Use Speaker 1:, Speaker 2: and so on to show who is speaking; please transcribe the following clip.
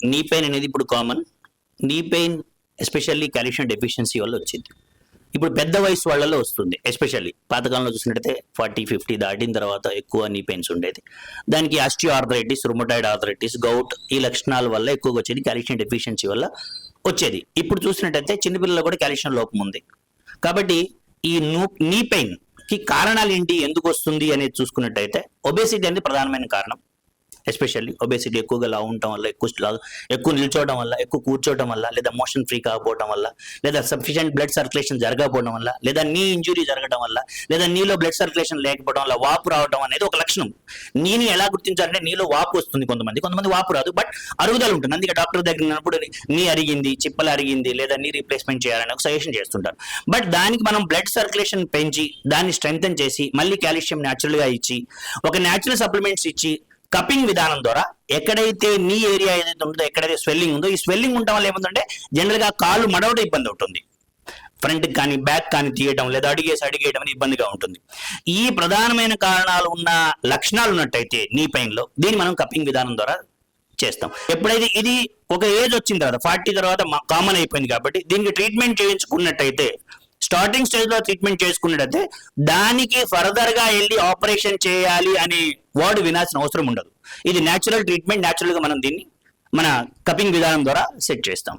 Speaker 1: Knee pain అనేది ఇప్పుడు common knee pain especially calcium deficiency వల్ల వచ్చింది. ఇప్పుడు పెద్ద వయసు వాళ్ళలో వస్తుంది ఎస్పెషల్లీ పాతకాలంలో చూసినట్టయితే ఫార్టీ ఫిఫ్టీ దాటిన తర్వాత ఎక్కువ నీ పెయిన్స్ ఉండేది. దానికి osteoarthritis rheumatoid arthritis gout ఈ లక్షణాల వల్ల ఎక్కువగా వచ్చేది కాల్షియం డెఫిషియన్సీ వల్ల వచ్చేది. ఇప్పుడు చూసినట్టయితే చిన్నపిల్లలు కూడా కాల్షియం లోపం ఉంది. కాబట్టి ఈ నూ నీ పెయిన్కి కారణాలు ఏంటి ఎందుకు వస్తుంది అనేది చూసుకున్నట్టయితే ఒబేసిటీ అనేది ప్రధానమైన కారణం. ఎస్పెషల్లీ ఒబేసిటీ ఎక్కువగా లావు ఉండటం వల్ల ఎక్కువ లా- ఎక్కువ నిల్చోవడం వల్ల ఎక్కువ కూర్చోవడం వల్ల లేదా మోషన్ ఫ్రీ కాకపోవడం వల్ల లేదా సఫిషియెంట్ బ్లడ్ సర్క్యులేషన్ జరగకపోవడం వల్ల లేదా నీ ఇంజురీ జరగడం వల్ల లేదా నీలో బ్లడ్ సర్క్యులేషన్ లేకపోవడం వల్ల వాపు రావడం అనేది ఒక లక్షణం. నీని ఎలా గుర్తించాలంటే నీలో వాపు వస్తుంది కొంతమంది. కొంతమంది వాపు రాదు బట్ అరుగుదల ఉంటుంది. అందుకే డాక్టర్ దగ్గర ఉన్నప్పుడు నీ అరిగింది చిప్పలు అరిగింది లేదా నీ రీప్లేస్మెంట్ చేయాలని ఒక సజెషన్ చేస్తుంటారు. బట్ దానికి మనం బ్లడ్ సర్క్యులేషన్ పెంచి దాన్ని స్ట్రెంగ్తన్ చేసి మళ్ళీ కాల్షియం న్యాచురల్గా ఇచ్చి ఒక న్యాచురల్ సప్లిమెంట్స్ ఇచ్చి కపింగ్ విధానం ద్వారా ఎక్కడైతే నీ ఏరియా ఏదైతే ఉంటుందో ఎక్కడైతే స్వెల్లింగ్ ఉందో ఈ స్వెల్లింగ్ ఉండటం వల్ల ఏముందంటే జనరల్గా కాళ్ళు మడవడం ఇబ్బంది ఉంటుంది ఫ్రంట్ కానీ బ్యాక్ కానీ తీయడం లేదా అడిగేసి అడిగేయడం ఇబ్బందిగా ఉంటుంది. ఈ ప్రధానమైన కారణాలు ఉన్న లక్షణాలు ఉన్నట్టయితే నీ పెయిన్లో దీన్ని మనం కపింగ్ విధానం ద్వారా చేస్తాం. ఎప్పుడైతే ఇది ఒక ఏజ్ వచ్చిన తర్వాత ఫార్టీ తర్వాత కామన్ అయిపోయింది కాబట్టి దీనికి ట్రీట్మెంట్ చేయించుకున్నట్టయితే స్టార్టింగ్ స్టేజ్లో ట్రీట్మెంట్ చేసుకున్నట్టయితే దానికి ఫర్దర్గా వెళ్ళి ఆపరేషన్ చేయాలి అనే వర్డ్ వినాల్సిన అవసరం ఉండదు. ఇది న్యాచురల్ ట్రీట్మెంట్ న్యాచురల్గా మనం దీన్ని మన కపింగ్ విధానం ద్వారా సెట్ చేస్తాం.